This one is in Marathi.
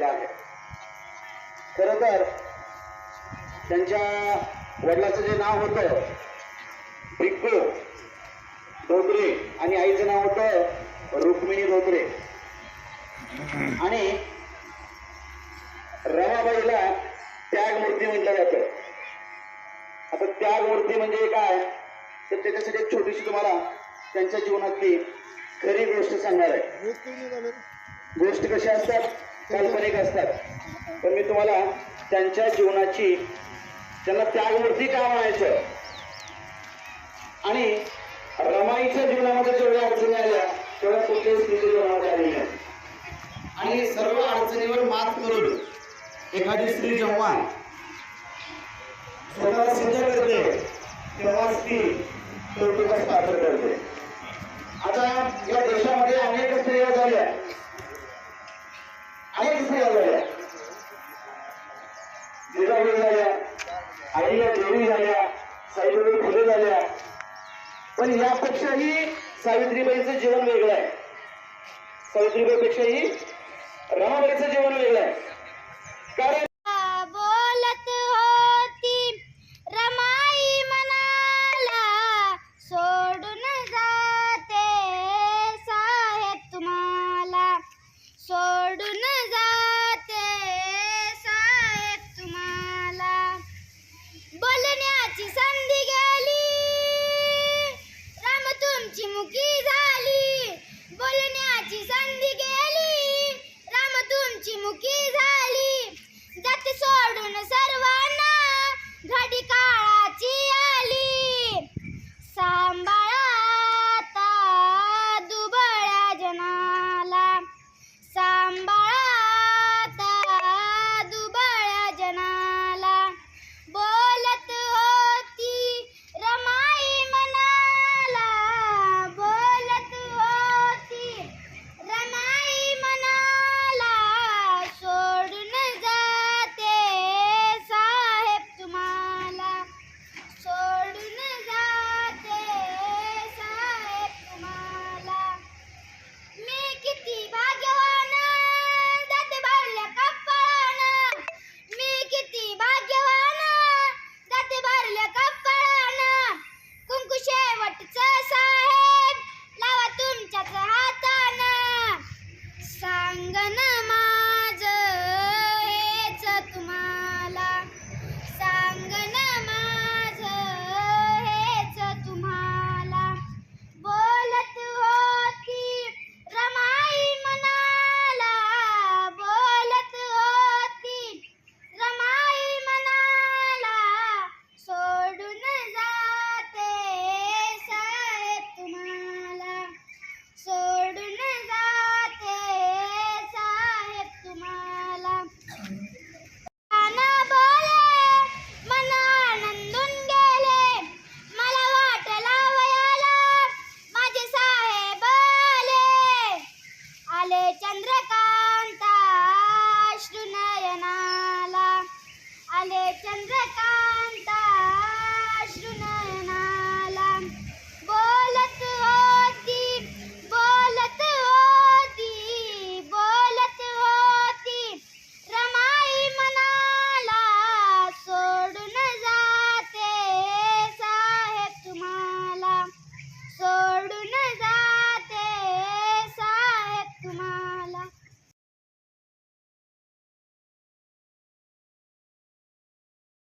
झालेला आहे. खर तर त्यांच्या वडिलाचं जे नाव होतं भिक्कू धोत्रे आणि आईचं नाव होतं रुक्मिणी धोत्रे. आणि रमाबाईला त्यागमूर्ती म्हटलं जातं. आता त्यागमूर्ती म्हणजे काय? तर त्याच्यासाठी एक छोटीशी तुम्हाला त्यांच्या जीवनातली खरी गोष्ट सांगणार आहे. गोष्ट कशी असतात? काल्पनिक असतात. पण मी तुम्हाला त्यांच्या जीवनाची त्यांना त्यागवरती का म्हणायचं? आणि रमाईच्या जीवनामध्ये जेवढ्या अडचणी आल्या तेवढ्या कुठल्याही स्त्रीच्या जीवनामध्ये आलेल्या नाही. आणि सर्व अडचणीवर मात करून एखादी स्त्री जेव्हा स्वतःला सिद्ध करते तेव्हाच ती कौतुकास पात्र करते आईला झाल्या सावित्रीबाई फुले झाल्या. पण यापेक्षाही सावित्रीबाईचं जीवन वेगळं आहे. सावित्रीबाईपेक्षाही रमाबाईचं जीवन वेगळं आहे. Muki.